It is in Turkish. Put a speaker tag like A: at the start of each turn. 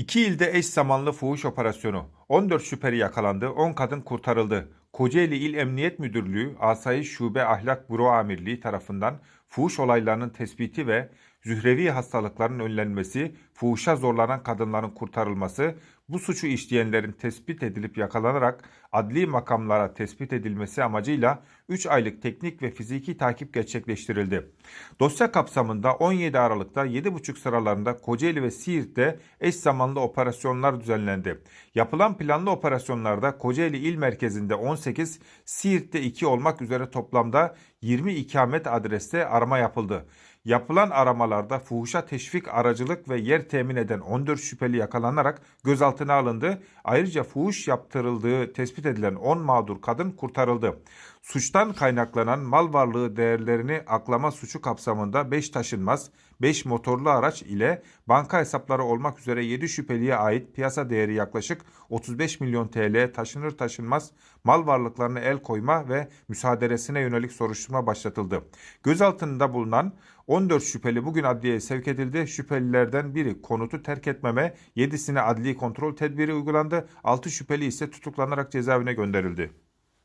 A: İki ilde eş zamanlı fuhuş operasyonu. 14 şüpheli yakalandı, 10 kadın kurtarıldı. Kocaeli İl Emniyet Müdürlüğü, Asayiş Şube Ahlak Büro Amirliği tarafından fuhuş olaylarının tespiti ve zührevi hastalıkların önlenmesi, fuhuşa zorlanan kadınların kurtarılması, bu suçu işleyenlerin tespit edilip yakalanarak adli makamlara tespit edilmesi amacıyla 3 aylık teknik ve fiziki takip gerçekleştirildi. Dosya kapsamında 17 Aralık'ta 7.30 sıralarında Kocaeli ve Siirt'te eş zamanlı operasyonlar düzenlendi. Yapılan planlı operasyonlarda Kocaeli il merkezinde 18, Siirt'te 2 olmak üzere toplamda 20 ikamet adreste arama yapıldı. Yapılan aramalarda fuhuşa teşvik aracılık ve yer temin eden 14 şüpheli yakalanarak gözaltına alındı. Ayrıca fuhuş yaptırıldığı tespit edilen 10 mağdur kadın kurtarıldı. Suçtan kaynaklanan mal varlığı değerlerini aklama suçu kapsamında 5 taşınmaz, 5 motorlu araç ile banka hesapları olmak üzere 7 şüpheliye ait piyasa değeri yaklaşık 35 milyon TL taşınır taşınmaz mal varlıklarına el koyma ve müsaaderesine yönelik soruşturma başlatıldı. Gözaltında bulunan 14 şüpheli bugün adliyeye sevk edildi. Şüphelilerden biri konutu terk etmeme, 7'sine adli kontrol tedbiri uygulandı. 6 şüpheli ise tutuklanarak cezaevine gönderildi.